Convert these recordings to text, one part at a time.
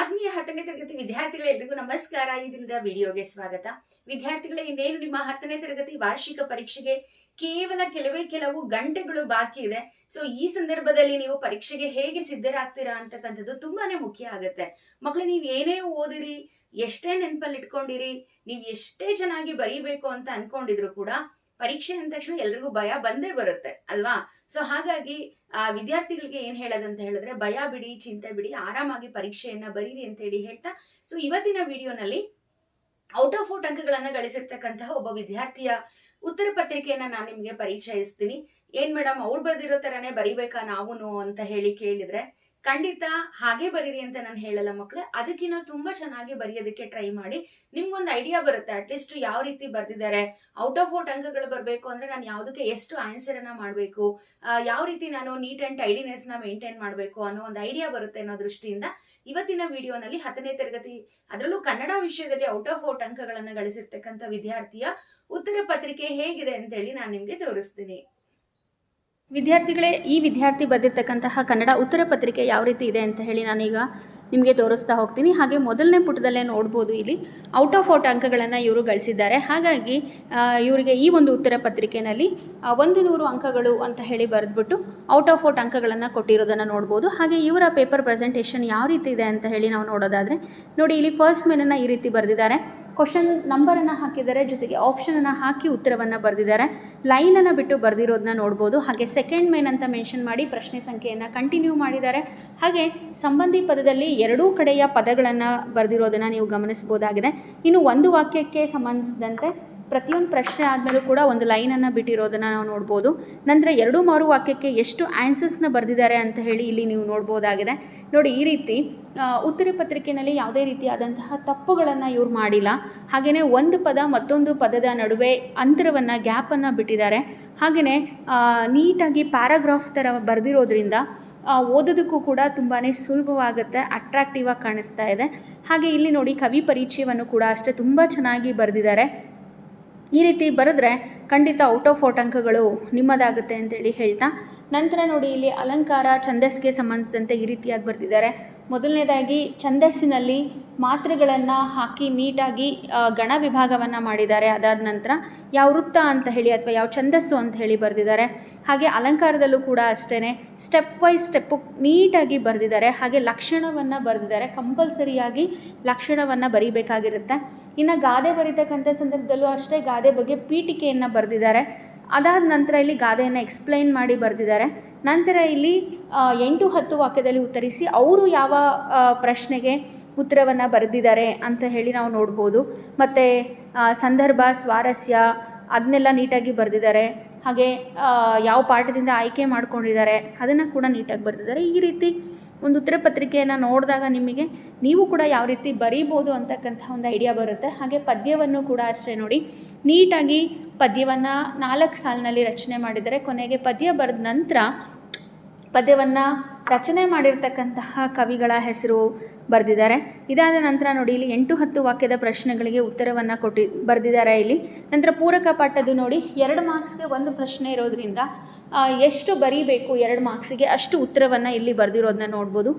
ಆತ್ಮೀಯ ಹತ್ತನೇ ತರಗತಿ ವಿದ್ಯಾರ್ಥಿಗಳೆಲ್ಲರಿಗೂ ನಮಸ್ಕಾರ. ಈ ದಿನದ ವಿಡಿಯೋಗೆ ಸ್ವಾಗತ. ವಿದ್ಯಾರ್ಥಿಗಳೇ, ಇನ್ನೇನು ನಿಮ್ಮ ಹತ್ತನೇ ತರಗತಿ ವಾರ್ಷಿಕ ಪರೀಕ್ಷೆಗೆ ಕೇವಲ ಕೆಲವೇ ಕೆಲವು ಗಂಟೆಗಳು ಬಾಕಿ ಇದೆ. ಸೊ ಈ ಸಂದರ್ಭದಲ್ಲಿ ನೀವು ಪರೀಕ್ಷೆಗೆ ಹೇಗೆ ಸಿದ್ಧರಾಗ್ತೀರಾ ಅಂತಕ್ಕಂಥದ್ದು ತುಂಬಾನೇ ಮುಖ್ಯ ಆಗುತ್ತೆ. ಮಕ್ಳು, ನೀವು ಏನೇ ಓದಿರಿ, ಎಷ್ಟೇ ನೆನಪಲ್ಲಿ ಇಟ್ಕೊಂಡಿರಿ ನೀವು ಎಷ್ಟೇ ಚೆನ್ನಾಗಿ ಬರೀಬೇಕು ಅಂತ ಅನ್ಕೊಂಡಿದ್ರು ಕೂಡ ಪರೀಕ್ಷೆ ಅಂದ ತಕ್ಷಣ ಎಲ್ರಿಗೂ ಭಯ ಬಂದೇ ಬರುತ್ತೆ, ಅಲ್ವಾ? ಸೊ ಹಾಗಾಗಿ, ಆ, ವಿದ್ಯಾರ್ಥಿಗಳಿಗೆ ಏನ್ ಹೇಳೋದಂತ ಹೇಳಿದ್ರೆ, ಭಯ ಬಿಡಿ, ಚಿಂತೆ ಬಿಡಿ, ಆರಾಮಾಗಿ ಪರೀಕ್ಷೆಯನ್ನ ಬರೀರಿ ಅಂತ ಹೇಳಿ ಹೇಳ್ತಾ ಸೊ ಇವತ್ತಿನ ವಿಡಿಯೋನಲ್ಲಿ ಔಟ್ ಆಫ್ ಔಟ್ ಅಂಕಗಳನ್ನ ಗಳಿಸಿರ್ತಕ್ಕಂತಹ ಒಬ್ಬ ವಿದ್ಯಾರ್ಥಿಯ ಉತ್ತರ ಪತ್ರಿಕೆಯನ್ನ ನಾನು ನಿಮ್ಗೆ ಪರಿಚಯಿಸ್ತೀನಿ ಏನ್ ಮೇಡಮ್, ಅವ್ರು ಬರ್ದಿರೋ ತರಾನೇ ಬರಿಬೇಕಾ ನಾವು ಅಂತ ಹೇಳಿ ಕೇಳಿದ್ರೆ ಖಂಡಿತ ಹಾಗೆ ಬರೀರಿ ಅಂತ ನಾನು ಹೇಳಲ್ಲ ಮಕ್ಕಳೇ ಅದಕ್ಕಿಂತ ತುಂಬಾ ಚೆನ್ನಾಗಿ ಬರೆಯೋದಕ್ಕೆ ಟ್ರೈ ಮಾಡಿ. ನಿಮ್ಗೊಂದು ಐಡಿಯಾ ಬರುತ್ತೆ. ಅಟ್ಲೀಸ್ಟ್ ಯಾವ ರೀತಿ ಬರ್ದಿದ್ದಾರೆ ಔಟ್ ಆಫ್ ಔಟ್ ಅಂಕಗಳು ಬರಬೇಕು ಅಂದ್ರೆ ನಾನು ಯಾವುದಕ್ಕೆ ಎಷ್ಟು ಆನ್ಸರ್ ಅನ್ನ ಮಾಡಬೇಕು ಯಾವ ರೀತಿ ನಾನು ನೀಟ್ ಅಂಡ್ ಟೈಡಿನೆಸ್ನ ಮೇಂಟೈನ್ ಮಾಡಬೇಕು ಅನ್ನೋ ಒಂದು ಐಡಿಯಾ ಬರುತ್ತೆ ಅನ್ನೋ ದೃಷ್ಟಿಯಿಂದ ಇವತ್ತಿನ ವಿಡಿಯೋನಲ್ಲಿ ಹತ್ತನೇ ತರಗತಿ, ಅದರಲ್ಲೂ ಕನ್ನಡ ವಿಷಯದಲ್ಲಿ ಔಟ್ ಆಫ್ ಔಟ್ ಅಂಕಗಳನ್ನು ಗಳಿಸಿರ್ತಕ್ಕಂಥ ವಿದ್ಯಾರ್ಥಿಯ ಉತ್ತರ ಪತ್ರಿಕೆ ಹೇಗಿದೆ ಅಂತೇಳಿ ನಾನು ನಿಮ್ಗೆ ತೋರಿಸ್ತೀನಿ. ವಿದ್ಯಾರ್ಥಿಗಳೇ, ಈ ವಿದ್ಯಾರ್ಥಿ ಬರೆದಿರ್ತಕ್ಕಂತಹ ಕನ್ನಡ ಉತ್ತರ ಪತ್ರಿಕೆ ಯಾವ ರೀತಿ ಇದೆ ಅಂತ ಹೇಳಿ ನಾನೀಗ ನಿಮಗೆ ತೋರಿಸ್ತಾ ಹೋಗ್ತೀನಿ. ಹಾಗೆ ಮೊದಲನೇ ಪುಟದಲ್ಲೇ ನೋಡ್ಬೋದು ಇಲ್ಲಿ. ಔಟ್ ಆಫ್ ಔಟ್ ಅಂಕಗಳನ್ನು ಇವರು ಗಳಿಸಿದ್ದಾರೆ. ಹಾಗಾಗಿ ಇವರಿಗೆ ಈ ಒಂದು ಉತ್ತರ ಪತ್ರಿಕೆಯಲ್ಲಿ ಒಂದು ನೂರು ಅಂಕಗಳು ಅಂತ ಹೇಳಿ ಬರೆದ್ಬಿಟ್ಟು ಔಟ್ ಆಫ್ ಔಟ್ ಅಂಕಗಳನ್ನು ಕೊಟ್ಟಿರೋದನ್ನು ನೋಡ್ಬೋದು. ಹಾಗೆ ಇವರ ಪೇಪರ್ ಪ್ರೆಸೆಂಟೇಷನ್ ಯಾವ ರೀತಿ ಇದೆ ಅಂತ ಹೇಳಿ ನಾವು ನೋಡೋದಾದರೆ, ನೋಡಿ ಇಲ್ಲಿ ಫಸ್ಟ್ ಮೆನನ್ನು ಈ ರೀತಿ ಬರೆದಿದ್ದಾರೆ. ಕ್ವಶನ್ ನಂಬರನ್ನು ಹಾಕಿದ್ದಾರೆ ಜೊತೆಗೆ ಆಪ್ಷನನ್ನು ಹಾಕಿ ಉತ್ತರವನ್ನು ಬರೆದಿದ್ದಾರೆ. ಲೈನನ್ನು ಬಿಟ್ಟು ಬರೆದಿರೋದನ್ನ ನೋಡ್ಬೋದು. ಹಾಗೆ ಸೆಕೆಂಡ್ ಮೇನ್ ಅಂತ ಮೆನ್ಷನ್ ಮಾಡಿ ಪ್ರಶ್ನೆ ಸಂಖ್ಯೆಯನ್ನು ಕಂಟಿನ್ಯೂ ಮಾಡಿದ್ದಾರೆ. ಹಾಗೆ ಸಂಬಂಧಿ ಪದದಲ್ಲಿ ಎರಡೂ ಕಡೆಯ ಪದಗಳನ್ನು ಬರೆದಿರೋದನ್ನು ನೀವು ಗಮನಿಸ್ಬೋದಾಗಿದೆ ಇನ್ನು ಒಂದು ವಾಕ್ಯಕ್ಕೆ ಸಂಬಂಧಿಸಿದಂತೆ ಪ್ರತಿಯೊಂದು ಪ್ರಶ್ನೆ ಆದಮೇಲೂ ಕೂಡ ಒಂದು ಲೈನನ್ನು ಬಿಟ್ಟಿರೋದನ್ನು ನಾವು ನೋಡ್ಬೋದು. ನಂತರ ಎರಡು ಮಾರು ವಾಕ್ಯಕ್ಕೆ ಎಷ್ಟು ಆನ್ಸರ್ಸ್ನ ಬರೆದಿದ್ದಾರೆ ಅಂತ ಹೇಳಿ ಇಲ್ಲಿ ನೀವು ನೋಡ್ಬೋದಾಗಿದೆ. ನೋಡಿ, ಈ ರೀತಿ ಉತ್ತರ ಪತ್ರಿಕೆಯಲ್ಲಿ ಯಾವುದೇ ರೀತಿಯಾದಂತಹ ತಪ್ಪುಗಳನ್ನು ಇವ್ರು ಮಾಡಿಲ್ಲ. ಹಾಗೆಯೇ ಒಂದು ಪದ ಮತ್ತೊಂದು ಪದದ ನಡುವೆ ಅಂತರವನ್ನು, ಗ್ಯಾಪನ್ನು ಬಿಟ್ಟಿದ್ದಾರೆ. ಹಾಗೆಯೇ ನೀಟಾಗಿ ಪ್ಯಾರಾಗ್ರಾಫ್ ಥರ ಬರೆದಿರೋದ್ರಿಂದ ಓದೋದಕ್ಕೂ ಕೂಡ ತುಂಬಾ ಸುಲಭವಾಗುತ್ತೆ ಅಟ್ರಾಕ್ಟಿವ್ ಆಗಿ ಕಾಣಿಸ್ತಾ ಇದೆ. ಹಾಗೆ ಇಲ್ಲಿ ನೋಡಿ, ಕವಿ ಪರಿಚಯವನ್ನು ಕೂಡ ಅಷ್ಟೇ ತುಂಬ ಚೆನ್ನಾಗಿ ಬರೆದಿದ್ದಾರೆ. ಈ ರೀತಿ ಬರೆದ್ರೆ ಖಂಡಿತ ಔಟ್ ಆಫ್ ಔಟ್ ಅಂಕಗಳು ನಿಮ್ಮದಾಗುತ್ತೆ ಅಂತೇಳಿ ಹೇಳ್ತಾ. ನಂತರ ನೋಡಿ, ಇಲ್ಲಿ ಅಲಂಕಾರ ಛಂದಸ್ಗೆ ಸಂಬಂಧಿಸಿದಂತೆ ಈ ರೀತಿಯಾಗಿ ಬರೆದಿದ್ದಾರೆ. ಮೊದಲನೇದಾಗಿ ಛಂದಸ್ಸಿನಲ್ಲಿ ಮಾತ್ರೆಗಳನ್ನು ಹಾಕಿ ನೀಟಾಗಿ ಗಣ ವಿಭಾಗವನ್ನು ಮಾಡಿದ್ದಾರೆ. ಅದಾದ ನಂತರ ಯಾವ ವೃತ್ತ ಅಂತ ಹೇಳಿ ಅಥವಾ ಯಾವ ಛಂದಸ್ಸು ಅಂತ ಹೇಳಿ ಬರೆದಿದ್ದಾರೆ. ಹಾಗೆ ಅಲಂಕಾರದಲ್ಲೂ ಕೂಡ ಅಷ್ಟೇ ಸ್ಟೆಪ್ ವೈಸ್ ಸ್ಟೆಪ್ಪು ನೀಟಾಗಿ ಬರೆದಿದ್ದಾರೆ. ಹಾಗೆ ಲಕ್ಷಣವನ್ನು ಬರೆದಿದ್ದಾರೆ. ಕಂಪಲ್ಸರಿಯಾಗಿ ಲಕ್ಷಣವನ್ನು ಬರೀಬೇಕಾಗಿರುತ್ತೆ. ಇನ್ನು ಗಾದೆ ಬರೀತಕ್ಕಂಥ ಸಂದರ್ಭದಲ್ಲೂ ಅಷ್ಟೇ ಗಾದೆ ಬಗ್ಗೆ ಪೀಠಿಕೆಯನ್ನು ಬರೆದಿದ್ದಾರೆ. ಅದಾದ ನಂತರ ಇಲ್ಲಿ ಗಾದೆಯನ್ನು ಎಕ್ಸ್ಪ್ಲೈನ್ ಮಾಡಿ ಬರೆದಿದ್ದಾರೆ. ನಂತರ ಇಲ್ಲಿ ಎಂಟು ಹತ್ತು ವಾಕ್ಯದಲ್ಲಿ ಉತ್ತರಿಸಿ ಅವರು ಯಾವ ಪ್ರಶ್ನೆಗೆ ಉತ್ತರವನ್ನು ಬರೆದಿದ್ದಾರೆ ಅಂತ ಹೇಳಿ ನಾವು ನೋಡ್ಬೋದು. ಮತ್ತು ಸಂದರ್ಭ, ಸ್ವಾರಸ್ಯ ಅದನ್ನೆಲ್ಲ ನೀಟಾಗಿ ಬರೆದಿದ್ದಾರೆ. ಹಾಗೆ ಯಾವ ಪಾಠದಿಂದ ಆಯ್ಕೆ ಮಾಡ್ಕೊಂಡಿದ್ದಾರೆ, ಅದನ್ನು ಕೂಡ ನೀಟಾಗಿ ಬರೆದಿದ್ದಾರೆ. ಈ ರೀತಿ ಒಂದು ಉತ್ತರ ಪತ್ರಿಕೆಯನ್ನು ನೋಡಿದಾಗ ನಿಮಗೆ, ನೀವು ಕೂಡ ಯಾವ ರೀತಿ ಬರೀಬೋದು ಅಂತಕ್ಕಂಥ ಒಂದು ಐಡಿಯಾ ಬರುತ್ತೆ. ಹಾಗೆ ಪದ್ಯವನ್ನು ಕೂಡ ಅಷ್ಟೇ ನೋಡಿ. ನೀಟಾಗಿ ಪದ್ಯವನ್ನು ನಾಲ್ಕು ಸಾಲಿನಲ್ಲಿ ರಚನೆ ಮಾಡಿದರೆ ಕೊನೆಗೆ ಪದ್ಯ ಬರೆದ ನಂತರ ಪದ್ಯವನ್ನು ರಚನೆ ಮಾಡಿರ್ತಕ್ಕಂತಹ ಕವಿಗಳ ಹೆಸರು ಬರೆದಿದ್ದಾರೆ. ಇದಾದ ನಂತರ ನೋಡಿ, ಇಲ್ಲಿ ಎಂಟು ಹತ್ತು ವಾಕ್ಯದ ಪ್ರಶ್ನೆಗಳಿಗೆ ಉತ್ತರವನ್ನು ಕೊಟ್ಟಿ ಬರೆದಿದ್ದಾರೆ ಇಲ್ಲಿ. ನಂತರ ಪೂರಕ ಪಾಠದ್ದು ನೋಡಿ, ಎರಡು ಮಾರ್ಕ್ಸ್ಗೆ ಒಂದು ಪ್ರಶ್ನೆ ಇರೋದ್ರಿಂದ ಎಷ್ಟು ಬರೀಬೇಕು ಎರಡು ಮಾರ್ಕ್ಸಿಗೆ ಅಷ್ಟು ಉತ್ತರವನ್ನು ಇಲ್ಲಿ ಬರೆದಿರೋದನ್ನ ನೋಡ್ಬೋದು.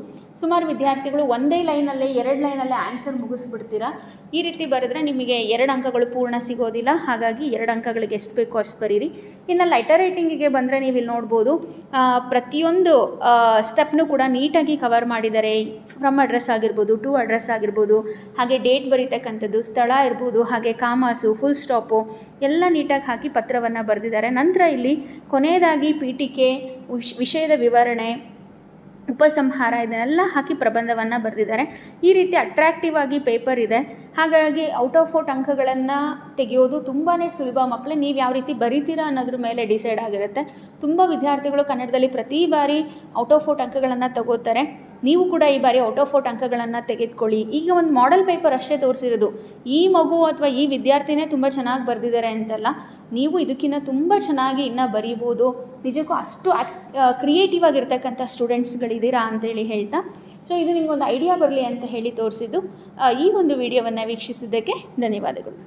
ಸುಮಾರು ವಿದ್ಯಾರ್ಥಿಗಳು ಒಂದೇ ಲೈನಲ್ಲೇ, ಎರಡು ಲೈನಲ್ಲೇ ಆನ್ಸರ್ ಮುಗಿಸ್ಬಿಡ್ತೀರಾ? ಈ ರೀತಿ ಬರೆದ್ರೆ ನಿಮಗೆ ಎರಡು ಅಂಕಗಳು ಪೂರ್ಣ ಸಿಗೋದಿಲ್ಲ. ಹಾಗಾಗಿ ಎರಡು ಅಂಕಗಳಿಗೆ ಎಷ್ಟು ಬೇಕೋ ಅಷ್ಟು ಬರೀರಿ. ಇನ್ನು ಲೆಟರ್ ರೈಟಿಂಗಿಗೆ ಬಂದರೆ ನೀವು ಇಲ್ಲಿ ನೋಡ್ಬೋದು ಪ್ರತಿಯೊಂದು ಸ್ಟೆಪ್ನು ಕೂಡ ನೀಟಾಗಿ ಕವರ್ ಮಾಡಿದ್ದಾರೆ ಫ್ರಮ್ ಅಡ್ರೆಸ್ ಆಗಿರ್ಬೋದು ಟು ಅಡ್ರೆಸ್ ಆಗಿರ್ಬೋದು, ಹಾಗೆ ಡೇಟ್ ಬರೀತಕ್ಕಂಥದ್ದು, ಸ್ಥಳ ಇರ್ಬೋದು, ಹಾಗೆ ಕಾಮಾಸು ಫುಲ್ ಸ್ಟಾಪು ಎಲ್ಲ ನೀಟಾಗಿ ಹಾಕಿ ಪತ್ರವನ್ನು ಬರೆದಿದ್ದಾರೆ. ನಂತರ ಇಲ್ಲಿ ಕೊನೆಯದಾಗಿ ಪೀಠಿಕೆ, ವಿಷ್- ವಿಷಯದ ವಿವರಣೆ, ಉಪಸಂಹಾರ ಇದನ್ನೆಲ್ಲ ಹಾಕಿ ಪ್ರಬಂಧವನ್ನು ಬರೆದಿದ್ದಾರೆ. ಈ ರೀತಿ ಅಟ್ರಾಕ್ಟಿವ್ ಆಗಿ ಪೇಪರ್ ಇದೆ. ಹಾಗಾಗಿ ಔಟ್ ಆಫ್ ಔಟ್ ಅಂಕಗಳನ್ನು ತೆಗೆಯೋದು ತುಂಬಾ ಸುಲಭ. ಮಕ್ಕಳು ನೀವು ಯಾವ ರೀತಿ ಬರೀತೀರಾ ಅನ್ನೋದ್ರ ಮೇಲೆ ಡಿಸೈಡ್ ಆಗಿರುತ್ತೆ. ತುಂಬ ವಿದ್ಯಾರ್ಥಿಗಳು ಕನ್ನಡದಲ್ಲಿ ಪ್ರತಿ ಬಾರಿ ಔಟ್ ಆಫ್ ಔಟ್ ಅಂಕಗಳನ್ನು ತಗೋತಾರೆ. ನೀವು ಕೂಡ ಈ ಬಾರಿ ಔಟ್ ಆಫ್ ಔಟ್ ಅಂಕಗಳನ್ನು ತೆಗೆದುಕೊಳ್ಳಿ. ಈಗ ಒಂದು ಮಾಡೆಲ್ ಪೇಪರ್ ಅಷ್ಟೇ ತೋರಿಸಿರೋದು. ಈ ಮಗು ಅಥವಾ ಈ ವಿದ್ಯಾರ್ಥಿನೇ ತುಂಬ ಚೆನ್ನಾಗಿ ಬರೆದಿದ್ದಾರೆ ಅಂತಲ್ಲ, ನೀವು ಇದಕ್ಕಿಂತ ತುಂಬ ಚೆನ್ನಾಗಿ ಇನ್ನೂ ಬರೀಬೋದು. ನಿಜಕ್ಕೂ ಅಷ್ಟು ಕ್ರಿಯೇಟಿವ್ ಆಗಿರ್ತಕ್ಕಂಥ ಸ್ಟೂಡೆಂಟ್ಸ್ಗಳಿದ್ದೀರಾ ಅಂತೇಳಿ ಹೇಳ್ತಾ. ಸೊ ಇದು ನಿಮಗೊಂದು ಐಡಿಯಾ ಬರಲಿ ಅಂತ ಹೇಳಿ ತೋರಿಸಿದ್ದು. ಈ ಒಂದು ವಿಡಿಯೋವನ್ನು ವೀಕ್ಷಿಸಿದ್ದಕ್ಕೆ ಧನ್ಯವಾದಗಳು.